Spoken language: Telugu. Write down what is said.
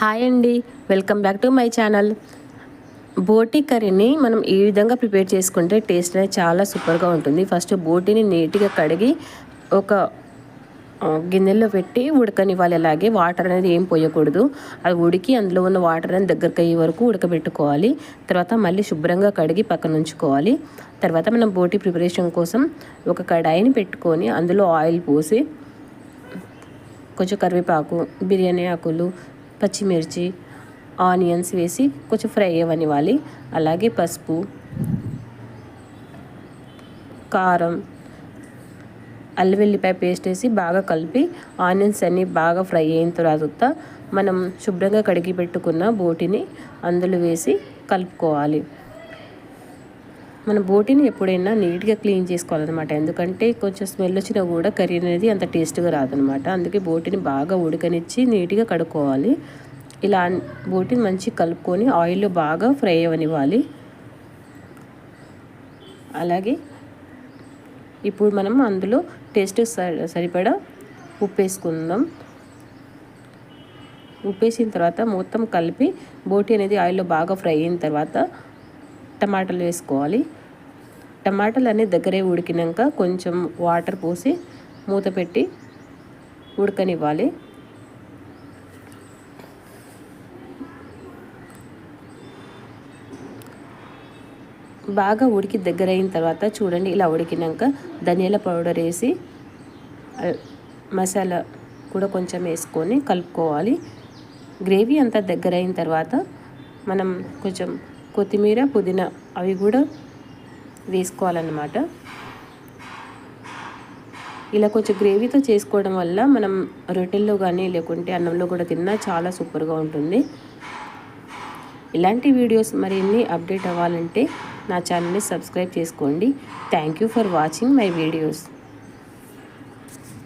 హాయ్ అండి. Welcome back to my channel. బోటి కర్రీని మనం ఈ విధంగా ప్రిపేర్ చేసుకుంటే టేస్ట్ అనేది చాలా సూపర్గా ఉంటుంది. ఫస్ట్ బోటిని నీట్గా కడిగి ఒక గిన్నెలో పెట్టి ఉడకనివ్వాలి. అలాగే వాటర్ అనేది ఏం పోయకూడదు. అది ఉడికి అందులో ఉన్న వాటర్ అనేది దగ్గరకు అయ్యే వరకు ఉడకబెట్టుకోవాలి. తర్వాత మళ్ళీ శుభ్రంగా కడిగి పక్కన ఉంచుకోవాలి. తర్వాత మనం బోటి ప్రిపరేషన్ కోసం ఒక కడాయిని పెట్టుకొని అందులో ఆయిల్ పోసి కొంచెం కరివేపాకు బిర్యానీ ఆకులు పచ్చిమిర్చి ఆనియన్స్ వేసి కొంచెం ఫ్రై అవ్వనివ్వాలి. అలాగే పసుపు కారం అల్లవెల్లిపాయ పేస్ట్ వేసి బాగా కలిపి ఆనియన్స్ అన్నీ బాగా ఫ్రై అయిన తర్వాత మనం శుభ్రంగా కడిగి పెట్టుకున్న బోటిని అందులో వేసి కలుపుకోవాలి. మన బోటిని ఎప్పుడైనా నీట్గా క్లీన్ చేసుకోవాలన్నమాట. ఎందుకంటే కొంచెం స్మెల్ వచ్చినా కూడా కర్రీ అనేది అంత టేస్ట్గా రాదనమాట అందుకే బోటిని బాగా ఉడకనిచ్చి నీట్గా కడుక్కోవాలి. ఇలా బోటిని మంచి కలుపుకొని ఆయిల్లో బాగా ఫ్రై అవ్వనివ్వాలి అలాగే ఇప్పుడు మనం అందులో టేస్ట్ సరిపడా ఉప్పు వేసుకుందాం. ఉప్పు వేసిన తర్వాత మొత్తం కలిపి బోటి అనేది ఆయిల్లో బాగా ఫ్రై అయిన తర్వాత టమాటాలు వేసుకోవాలి. టమాటాలు అన్నీ దగ్గరే ఉడికినాక కొంచెం వాటర్ పోసి మూత పెట్టి ఉడకనివ్వాలి. బాగా ఉడికి దగ్గర అయిన తర్వాత చూడండి ఇలా ఉడికినాక ధనియాల పౌడర్ వేసి మసాలా కూడా కొంచెం వేసుకొని కలుపుకోవాలి. గ్రేవీ అంతా దగ్గర అయిన తర్వాత మనం కొంచెం కొత్తిమీర పుదీనా అవి కూడా వేసుకోవాలన్నమాట. ఇలా కొంచెం గ్రేవీతో చేసుకోవడం వల్ల మనం రొట్టెల్లో కానీ లేకుంటే అన్నంలో కూడా తిన్నా చాలా సూపర్గా ఉంటుంది. ఇలాంటి వీడియోస్ మరిన్ని అప్డేట్ అవ్వాలంటే నా ఛానల్ని సబ్స్క్రైబ్ చేసుకోండి. Thank you for watching my videos.